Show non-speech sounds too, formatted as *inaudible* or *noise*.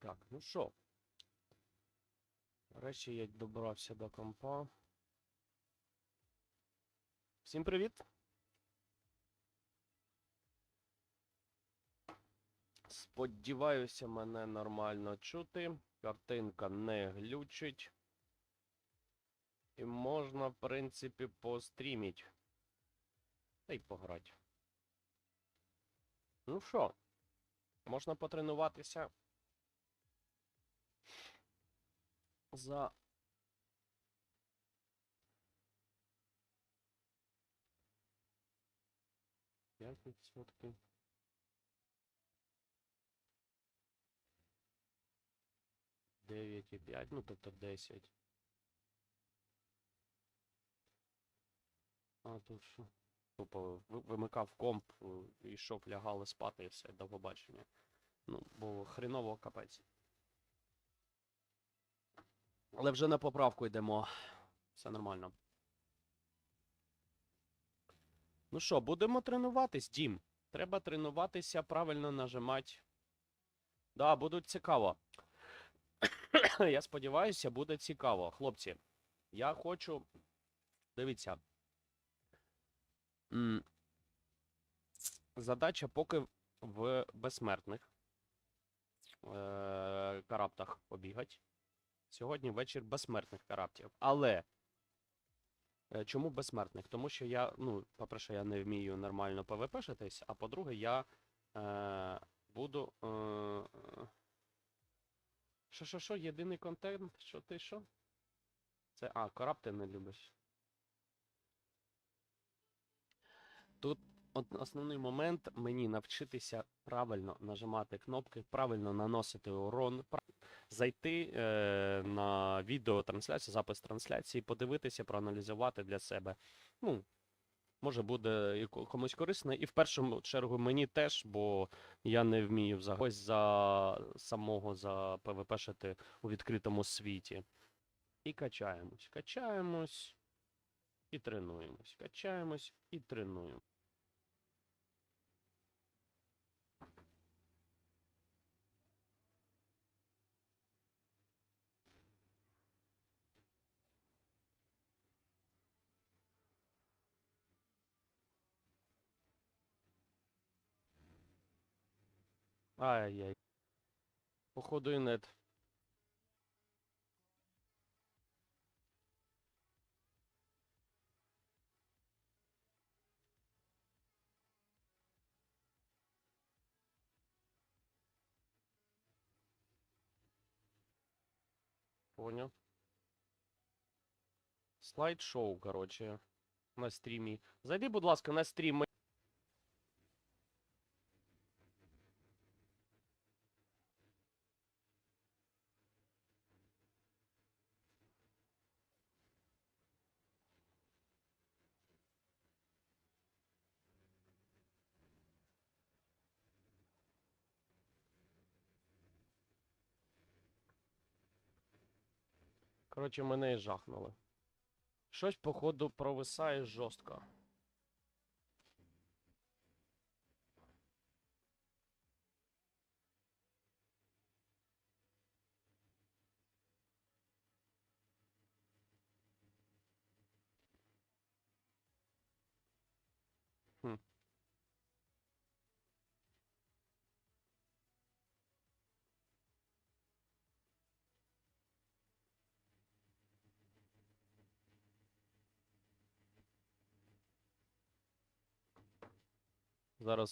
Так, ну що. Нарешті я добрався до компа. Всім привіт! Сподіваюся, мене нормально чути. Картинка не глючить. І можна, в принципі, постріміть. Та й пограти. Ну що, можна потренуватися за П'ять відсотків. Дев'ять і п'ять, ну тобто десять. А тут що? Тупо вимикав комп, е, йшов, лягали спати і все, до побачення. Ну, бо хреново капець. Але вже на поправку йдемо. Все нормально. Ну що, будемо тренуватись, Дім. Треба тренуватися, правильно нажимати. Да, буде цікаво. *coughs* Я сподіваюся, буде цікаво. Хлопці, я хочу. Дивіться. Задача поки в безсмертних е- караптах побігать. Сьогодні вечір безсмертних караптів. Але е, чому безсмертних? Тому що я, ну, по-перше, я не вмію нормально ПВП-шитись, а по-друге, я е- буду. Е- е, що, що, що, єдиний контент? Що ти що? Це. А, карапти не любиш. Тут основний момент мені навчитися правильно нажимати кнопки, правильно наносити урон, пра- зайти е, на відеотрансляцію, запис трансляції, подивитися, проаналізувати для себе. Ну, може буде комусь корисно, і в першу чергу мені теж, бо я не вмію взагалі ось за самого за ПВП-шити у відкритому світі. І качаємось, качаємось і тренуємось, качаємось і тренуємо. Ай-яй. Походу і нет. Понял. Слайд-шоу, короче, на стрімі. Зайди, будь ласка, на стрім. Коротше, мене і жахнули. Щось, походу, провисає жорстко. Зараз